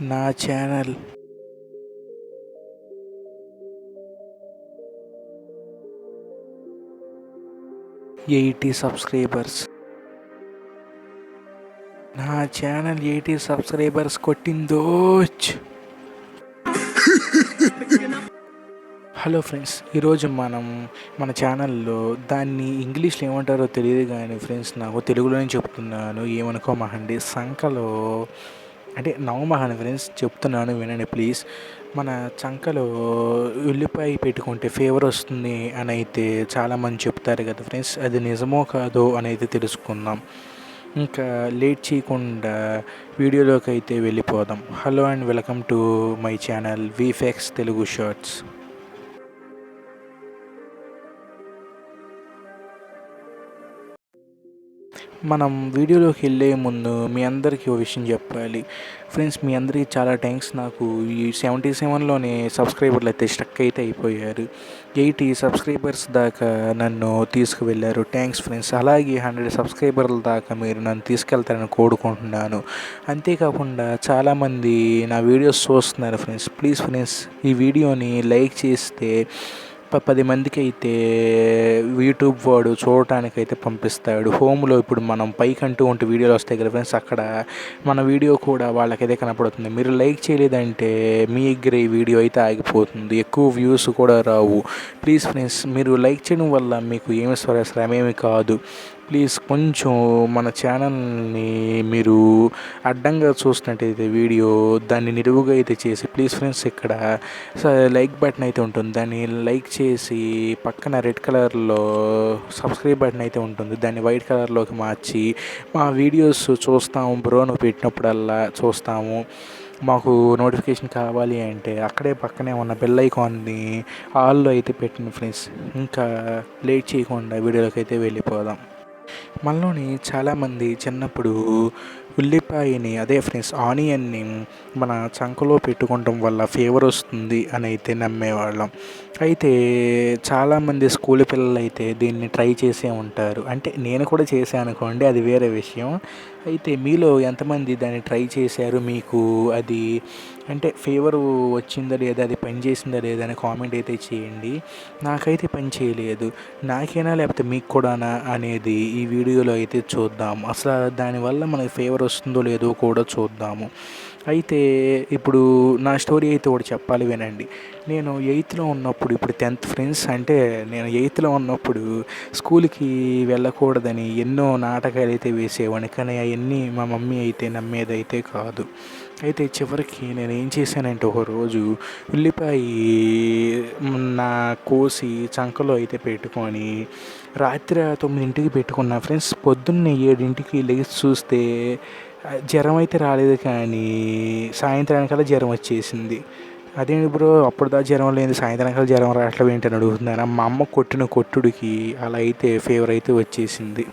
నా channel eighty subscribers. నా channel eighty subscribers కొట్టిందోచ్. హలో ఫ్రెండ్స్ ఈరోజు మనం మన ఛానల్లో దాన్ని ఇంగ్లీష్లో ఏమంటారో తెలియదు కానీ ఫ్రెండ్స్ నాకు తెలుగులోనే చెప్తున్నాను. ఏమనుకోమహండి సంఖలో అంటే నవమహండి ఫ్రెండ్స్ చెప్తున్నాను వినండి ప్లీజ్. మన చంకలో ఉల్లిపాయ పెట్టుకుంటే ఫేవర్ వస్తుంది అని అయితే చాలామంది చెప్తారు కదా ఫ్రెండ్స్. అది నిజమో కాదో అని అయితే తెలుసుకుందాం. ఇంకా లేట్ చేయకుండా వీడియోలోకి అయితే వెళ్ళిపోదాం. Hello and welcome to my channel VFX Telugu shorts మనం వీడియోలోకి వెళ్ళే ముందు మీ అందరికీ ఓ విషయం చెప్పాలి. ఫ్రెండ్స్ మీ అందరికీ చాలా థ్యాంక్స్ నాకు ఈ సెవెంటీ సెవెన్లోనే సబ్స్క్రైబర్లు అయితే స్టక్ అయితే అయిపోయారు. ఎయిటీ సబ్స్క్రైబర్స్ దాకా నన్ను తీసుకువెళ్ళారు. Thanks friends. అలాగే హండ్రెడ్ సబ్స్క్రైబర్ల దాకా మీరు నన్ను తీసుకెళ్తారని కోరుకుంటున్నాను. అంతేకాకుండా చాలామంది నా వీడియోస్ చూస్తున్నారు ఫ్రెండ్స్. ప్లీజ్ ఫ్రెండ్స్ ఈ వీడియోని లైక్ చేస్తే పది మందికి అయితే యూట్యూబ్ వాడు చూడటానికి అయితే పంపిస్తాడు. హోమ్లో ఇప్పుడు మనం పైకంటూ ఉంటే వీడియోలు వస్తాయి కదా ఫ్రెండ్స్ అక్కడ మన వీడియో కూడా వాళ్ళకైతే కనపడుతుంది. మీరు లైక్ చేయలేదంటే మీ దగ్గర ఈ వీడియో అయితే ఆగిపోతుంది. ఎక్కువ వ్యూస్ కూడా రావు. ప్లీజ్ ఫ్రెండ్స్ మీరు లైక్ చేయడం వల్ల మీకు ఏమి శ్రమేమి కాదు. ప్లీజ్ కొంచెం మన ఛానల్ని మీరు అడ్డంగా చూసినట్టయితే వీడియో దాన్ని నిలువుగా అయితే చేసి ప్లీజ్ ఫ్రెండ్స్ ఇక్కడ లైక్ బటన్ అయితే ఉంటుంది. దాన్ని లైక్ చేసి పక్కన రెడ్ కలర్లో సబ్స్క్రైబ్ బటన్ అయితే ఉంటుంది. దాన్ని వైట్ కలర్లోకి మార్చి మా వీడియోస్ చూస్తాము. బ్రోను పెట్టినప్పుడల్లా చూస్తాము. మాకు నోటిఫికేషన్ కావాలి అంటే అక్కడే పక్కనే ఉన్న బెల్ ఐకాన్ని ఆల్లో అయితే పెట్టిన ఫ్రెండ్స్. ఇంకా లేట్ చేయకుండా వీడియోలోకి అయితే వెళ్ళిపోదాం. మనలోని చాలామంది చిన్నప్పుడు ఉల్లిపాయని అదే ఫ్రెండ్స్ ఆనియన్ని మన చంకలో పెట్టుకోవటం వల్ల ఫీవర్ వస్తుంది అని అయితే నమ్మేవాళ్ళం. అయితే చాలామంది స్కూల్ పిల్లలు అయితే దీన్ని ట్రై చేసే ఉంటారు. అంటే నేను కూడా చేశాను అనుకోండి అది వేరే విషయం. అయితే మీలో ఎంతమంది దాన్ని ట్రై చేశారు? మీకు అది అంటే ఫీవర్ వచ్చిందా లేదా అది పని చేసిందా లేదా అని కామెంట్ అయితే చేయండి. నాకైతే పని చేయలేదు. నాకేనా లేకపోతే మీకు కూడానా అనేది ఈ వీడియోలో అయితే చూద్దాం. అసలు దానివల్ల మనకి ఫీవర్ వస్తుందో లేదో కూడా చూద్దాము. అయితే ఇప్పుడు నా స్టోరీ అయితే ఒకటి చెప్పాలి వినండి. నేను ఎయిత్లో ఉన్నప్పుడు ఇప్పుడు టెన్త్ ఫ్రెండ్స్ అంటే నేను ఎయిత్లో ఉన్నప్పుడు స్కూల్కి వెళ్ళకూడదని ఎన్నో నాటకాలు అయితే వేసేవాడిని. కానీ అవన్నీ మా మమ్మీ అయితే నమ్మేదైతే కాదు. అయితే చివరికి నేను ఏం చేశానంటే ఒక రోజు ఉల్లిపాయ నా కోసి చంకలో అయితే పెట్టుకొని రాత్రి తొమ్మిదింటికి పెట్టుకున్నా ఫ్రెండ్స్ పొద్దున్నే ఏడింటికి లేచి చూస్తే జ్వరం అయితే రాలేదు కానీ సాయంత్రానికల్లా జ్వరం వచ్చేసింది. అదేంటి బ్రో అప్పుడు దా జ్వరం లేదు సాయంత్రానికల్లా జ్వరం రావట్లేదు ఏంటని అడుగుతున్నాను. మా అమ్మ కొట్టిన కొట్టుడికి అలా అయితే ఫీవర్ అయితే వచ్చేసింది.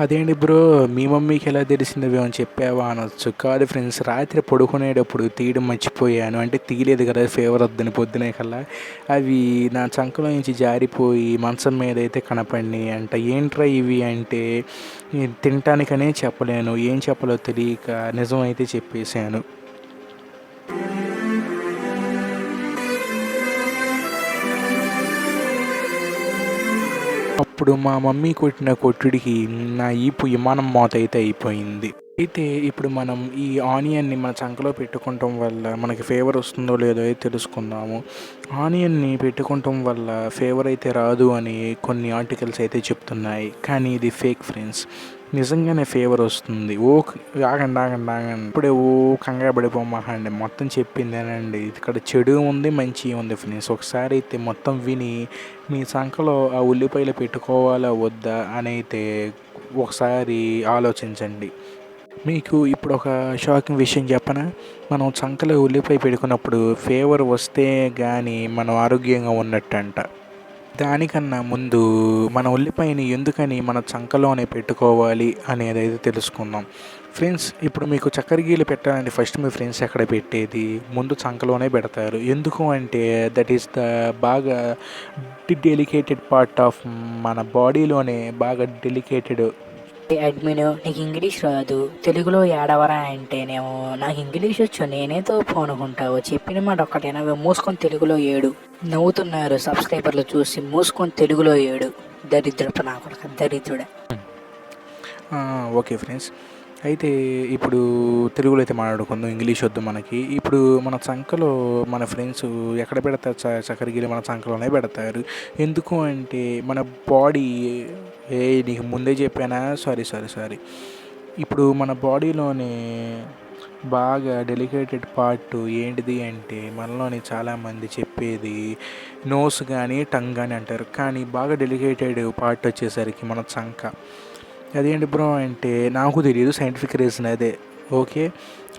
అదేంటి బ్రో? మీ మమ్మీకి ఎలా తెలిసింది అని చెప్పావా అనొచ్చు. కాదు ఫ్రెండ్స్ రాత్రి పడుకునేటప్పుడు తీయడం మర్చిపోయాను. అంటే తీయలేదు కదా ఫేవర్ వద్దని పొద్దునే కల్లా. అవి నా చంకలో నుంచి జారిపోయి మంచం మీద అయితే కనపడి అంట. ఏంట్రా ఇవి అంటే? తినటానికనే చెప్పలేను. ఏం చెప్పలో తెలియక నిజం అయితే చెప్పేశాను. అప్పుడు మా మమ్మీ కొట్టిన కొట్టుడికి నా ఈపు విమానం మోత అయితే అయిపోయింది. అయితే ఇప్పుడు మనం ఈ ఆనియన్ని మన చంకలో పెట్టుకోవటం వల్ల మనకి ఫేవర్ వస్తుందో లేదో అయితే తెలుసుకుందాము. ఆనియన్ని పెట్టుకోవటం వల్ల ఫేవర్ అయితే రాదు అని కొన్ని ఆర్టికల్స్ అయితే చెప్తున్నాయి. కానీ ఇది ఫేక్ ఫ్రెండ్స్. నిజంగానే ఫేవర్ వస్తుంది. ఓ ఆగండి ఆగండి ఆగండి. ఇప్పుడే ఓ కంగారు పడిపోమాకండి మొత్తం చెప్పిందేనండి. ఇక్కడ చెడు ఉంది మంచి ఉంది ఫ్రెండ్స్. ఒకసారి అయితే మొత్తం విని మీ సంఖలో ఆ ఉల్లిపాయలు పెట్టుకోవాలా వద్దా అని అయితే ఒకసారి ఆలోచించండి. మీకు ఇప్పుడు ఒక షాకింగ్ విషయం చెప్పనా? మనం చంకలో ఉల్లిపాయ పెట్టుకున్నప్పుడు ఫేవర్ వస్తే కానీ మనం ఆరోగ్యంగా ఉన్నట్టంట. దానికన్నా ముందు మన ఉల్లిపాయని ఎందుకని మన చంకలోనే పెట్టుకోవాలి అనేది అయితే తెలుసుకుందాం ఫ్రెండ్స్ ఇప్పుడు మీకు చక్కెర గీలు పెట్టాలంటే ఫస్ట్ మీ ఫ్రెండ్స్ ఎక్కడ పెట్టేది? ముందు చంకలోనే పెడతారు. ఎందుకు అంటే దట్ ఈస్ ద బాగా డెలికేటెడ్ పార్ట్ ఆఫ్ మన బాడీలోనే బాగా డెలికేటెడ్ అడ్మిన్? నీకు ఇంగ్లీష్ రాదు. తెలుగులో ఏడవరా అంటేనేమో నాకు ఇంగ్లీష్ వచ్చు నేనే తోపు అనుకుంటావు చెప్పిన మాట ఒక్కటేనా మూసుకొని తెలుగులో ఏడు. నవ్వుతున్నారు సబ్స్క్రైబర్లు చూసి మూసుకొని తెలుగులో ఏడు. దరిద్రపు నా కొడుకు దరిద్రుడే ఓకే ఫ్రెండ్స్. అయితే ఇప్పుడు తెలుగులో అయితే మాట్లాడుకుందాం ఇంగ్లీష్ వద్దు మనకి. ఇప్పుడు మన సంఖలో మన ఫ్రెండ్స్ ఎక్కడ పెడతారు? చ మన సంఖలోనే పెడతారు. ఎందుకు అంటే మన బాడీ ఏ నీకు ముందే చెప్పానా? సారీ సారీ సారీ ఇప్పుడు మన బాడీలోనే బాగా డెలికేటెడ్ పార్ట్ ఏంటిది అంటే మనలోని చాలామంది చెప్పేది నోస్ కానీ టంగ్ కానీ అంటారు. కానీ బాగా డెలికేటెడ్ పార్ట్ వచ్చేసరికి మన చంక అదేంటి బ్రో అంటే నాకు తెలియదు సైంటిఫిక్ రీజన్ అదే. ఓకే?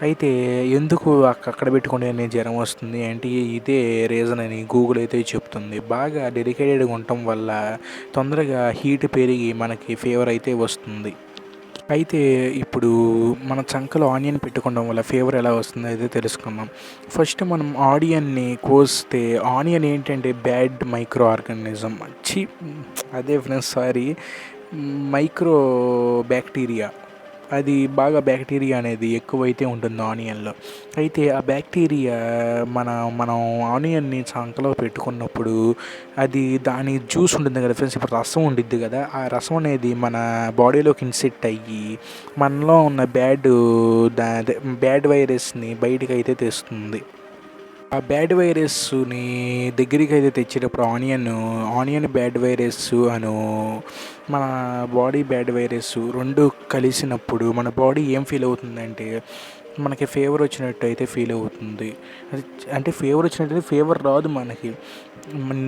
అయితే ఎందుకు అక్కడ పెట్టుకుంటే నేను జ్వరం వస్తుంది? అంటే ఇదే రీజన్ అని గూగుల్ అయితే చెప్తుంది. బాగా డెలికేటెడ్గా ఉండటం వల్ల తొందరగా హీట్ పెరిగి మనకి ఫీవర్ అయితే వస్తుంది. అయితే ఇప్పుడు మన చంకలో ఆనియన్ పెట్టుకోవడం వల్ల ఫీవర్ ఎలా వస్తుందో అయితే తెలుసుకుందాం. ఫస్ట్ మనం ఆనియన్ని కోస్తే ఆనియన్ ఏంటంటే బ్యాడ్ మైక్రో ఆర్గానిజం చి అదే ఫ్రెండ్స్ సారీ మైక్రో బ్యాక్టీరియా అది బాగా బ్యాక్టీరియా అనేది ఎక్కువైతే ఉంటుంది ఆనియన్లో. అయితే ఆ బ్యాక్టీరియా మన మనం ఆనియన్ని చంకలో పెట్టుకున్నప్పుడు అది దాని జ్యూస్ ఉంటుంది కదా ఫ్రెండ్స్ ఇప్పుడు రసం ఉండిద్ది కదా ఆ రసం అనేది మన బాడీలోకి ఇన్సెట్ అయ్యి మనలో ఉన్న బ్యాడ్ దా బ్యాడ్ వైరస్ని బయటికి అయితే తెస్తుంది. ఆ బ్యాడ్ వైరస్ని దగ్గరికి అయితే తెచ్చేటప్పుడు ఆనియన్ ఆనియన్ బ్యాడ్ వైరస్ అను మన బాడీ బ్యాడ్ వైరస్ రెండు కలిసినప్పుడు మన బాడీ ఏం ఫీల్ అవుతుందంటే మనకి ఫేవర్ వచ్చినట్టు అయితే ఫీల్ అవుతుంది అంటే ఫేవర్ వచ్చినట్టు ఫేవర్ రాదు మనకి.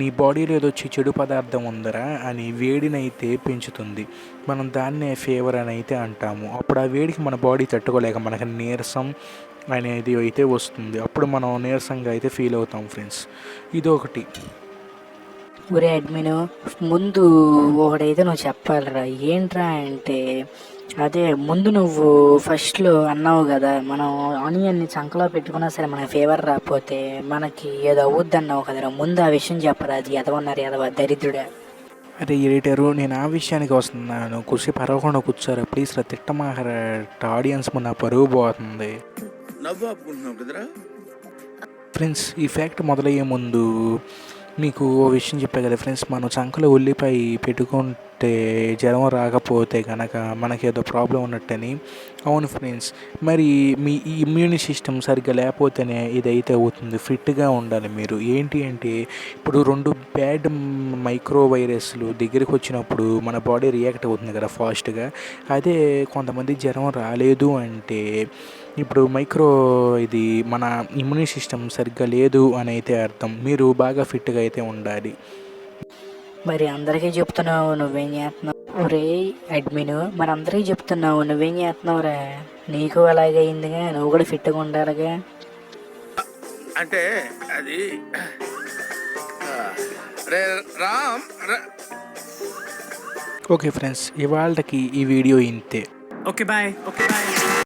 నీ బాడీలో ఏదో వచ్చి చెడు పదార్థం ఉందరా అని వేడినైతే పెంచుతుంది. మనం దాన్నే ఫేవర్ అని అయితే అంటాము. అప్పుడు ఆ వేడికి మన బాడీ తట్టుకోలేక మనకి నీరసం అనేది అయితే వస్తుంది. అప్పుడు మనం నీరసంగా అయితే ఫీల్ అవుతాం ఫ్రెండ్స్ ఇది ఒకటి ఒరే అడ్మిన్ ముందు ఒకడైతే నువ్వు చెప్పాలిరా. ఏంట్రా అంటే అదే ముందు నువ్వు ఫస్ట్లో అన్నావు కదా మనం ఆనియన్ని చంకలో పెట్టుకున్నా సరే మనకి ఫీవర్ రాకపోతే మనకి ఏదో అవుద్ది అన్నావు కదరా. ముందు ఆ విషయం చెప్పరా అది ఎదవన్నారు ఎదవ దరిద్రుడే. అరే ఎడిటరు నేను ఆ విషయానికి వస్తున్నాను. కుర్చీ పరవకుండా కూర్చోరా ప్లీజ్ రా తిట్టమాకర. ఆడియన్స్ ముందు నా పరుగు పోతుంది. కదరా. ఫ్రెండ్స్ ఈ ఫ్యాక్ట్ మొదలయ్యే ముందు మీకు ఓ విషయం చెప్పా కదా ఫ్రెండ్స్ మనం చంకలో ఉల్లిపాయ పెట్టుకుంటే జ్వరం రాకపోతే కనుక మనకి ఏదో ప్రాబ్లం ఉన్నట్టని. అవును ఫ్రెండ్స్ మరి మీ ఈ ఇమ్యూని సిస్టమ్ సరిగ్గా లేకపోతేనే ఇదైతే అవుతుంది. ఫిట్గా ఉండాలి మీరు. ఏంటి అంటే ఇప్పుడు రెండు బ్యాడ్ మైక్రో వైరస్లు దగ్గరికి వచ్చినప్పుడు మన బాడీ రియాక్ట్ అవుతుంది కదా ఫాస్ట్గా. అదే కొంతమంది జ్వరం రాలేదు అంటే ఇప్పుడు మైక్రో ఇది మన ఇమ్యూనిటీ సిస్టమ్ సరిగ్గా లేదు అని అయితే అర్థం. మీరు బాగా ఫిట్గా అయితే ఉండాలి. మరి అందరికీ చెప్తున్నావు నువ్వేం చేస్తున్నావు? ఒరే అడ్మిన్ మరి అందరికీ చెప్తున్నావు నువ్వేం చేస్తున్నావురా నీకు అలాగే అయిందిగా నువ్వు కూడా ఫిట్గా ఉండాలిగా. అంటే అది రే రామ్ రా- ఓకే ఫ్రెండ్స్ ఇవాళకి ఈ వీడియో ఇంతే. Okay, bye. Okay, bye.